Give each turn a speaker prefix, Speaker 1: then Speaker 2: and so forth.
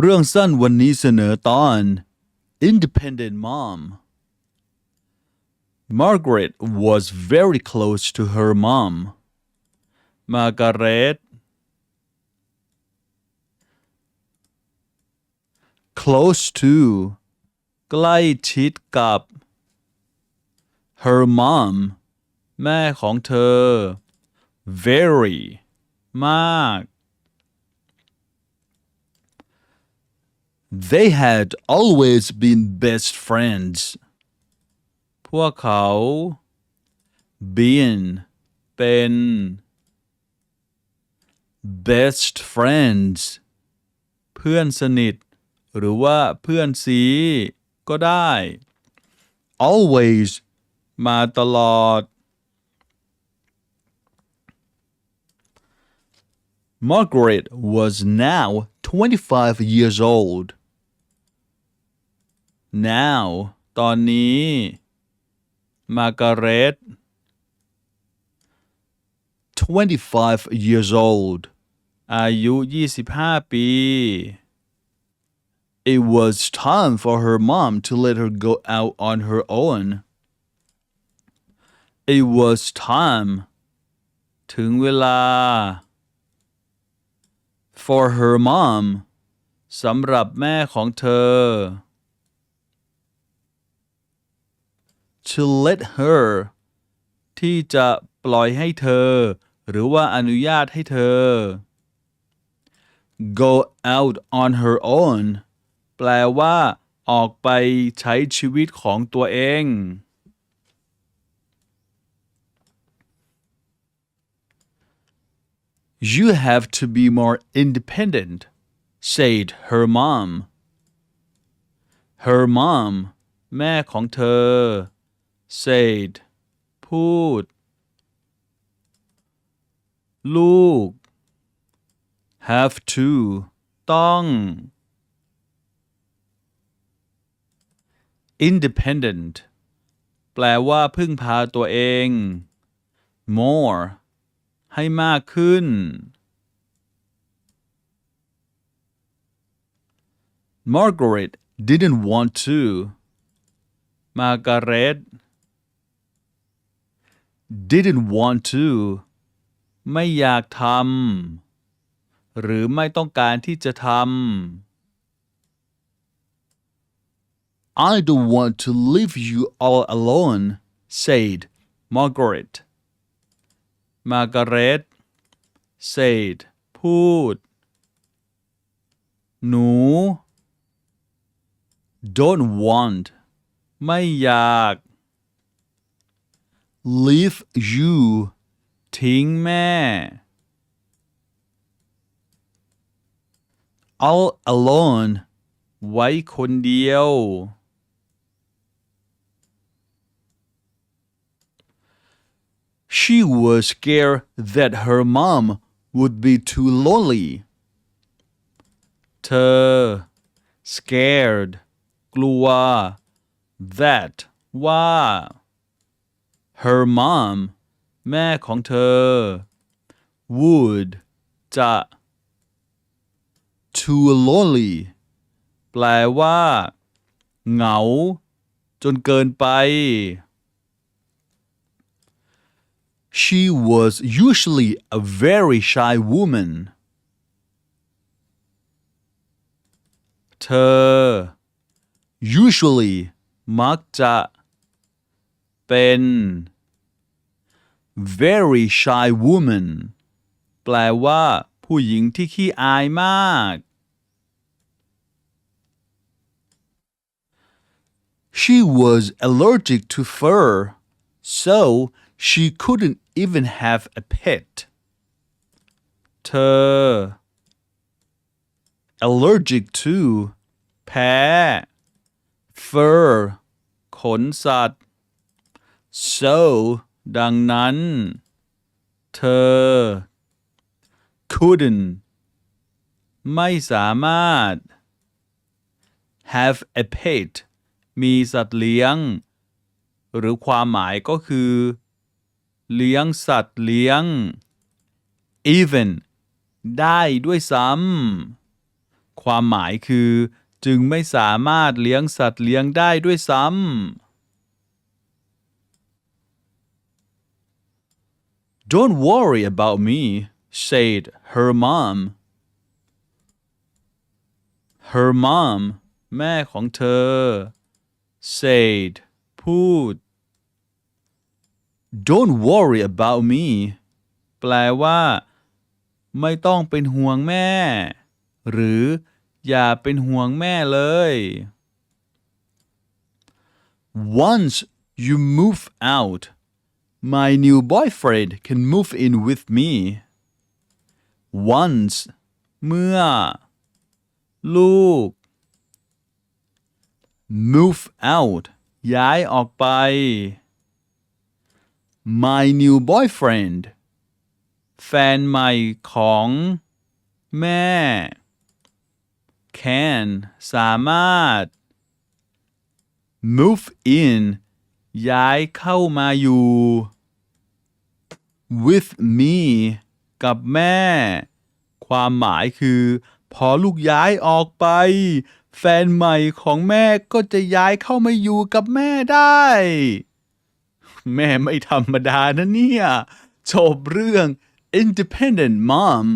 Speaker 1: เรื่องสั้นวันนี้เสนอตอน Independent Mom Margaret was very close to her mom มาการเร็ต close to ใกล้ชิดกับ her mom แม่ของเธอ very มาก They had always been best friends พวกเขา been เป็น best friends เพื่อนสนิท หรือว่าเพื่อนซีก็ได้ always มาตลอด Margaret was now 25 years old. Now ตอนนี้ มาการเร็ต 25 years old อายุ 25 ปี It was time for her mom to let her go out on her own. It was time ถึงเวลา for her mom สำหรับแม่ของเธอ To let her ที่จะปล่อยให้เธอ หรือว่าอนุญาตให้เธอ go out on her own แปลว่า ออกไปใช้ชีวิตของตัวเอง You have to be more independent, said her mom. Her mom แม่ของเธอ said พูด ลูก have to ต้อง independent แปลว่าพึ่งพาตัวเอง more ให้มากขึ้น Margaret didn't want to มาการเร็ต didn't want to ไม่อยากทำ หรือไม่ต้องการที่จะทำ I don't want to leave you all alone said Margaret มาการเร็ต said พูด หนู don't want ไม่อยาก leave you ทิ้งแม่ all alone ไว้คนเดียว She was scared that her mom would be too lonely. เธอ scared กลัว that ว่า her mom แม่ของเธอ would จะ too lonely แปลว่า เหงา จนเกินไป She was usually a very shy woman. เธอ usually มักจะ เป็น very shy woman แปลว่า ผู้หญิงที่ขี้อายมาก She was allergic to fur, so she couldn't even have a pet. เธอ allergic to แพ้ fur ขนสัตว์ so ดังนั้น เธอ couldn't ไม่สามารถ have a pet มีสัตว์เลี้ยง หรือความหมายก็คือ เลี้ยงสัตว์เลี้ยง even ได้ด้วยซ้ำความหมายคือ จึงไม่สามารถเลี้ยงสัตว์เลี้ยงได้ด้วยซ้ำ Don't worry about me said her mom her mom แม่ของเธอ said พูด Don't worry about me แปลว่า ไม่ต้องเป็นห่วงแม่ หรือ อย่าเป็นห่วงแม่เลย Once you move out my new boyfriend can move in with me once เมื่อ ลูก move out ย้ายออกไป my new boyfriend แฟนใหม่ของ แม่ can สามารถ move in ย้ายเข้ามาอยู่ with me กับแม่ ความหมายคือ พอลูกย้ายออกไป แฟนใหม่ของแม่ก็จะย้ายเข้ามาอยู่กับแม่ได้ แม่ไม่ธรรมดานะเนี่ย จบเรื่อง Independent Mom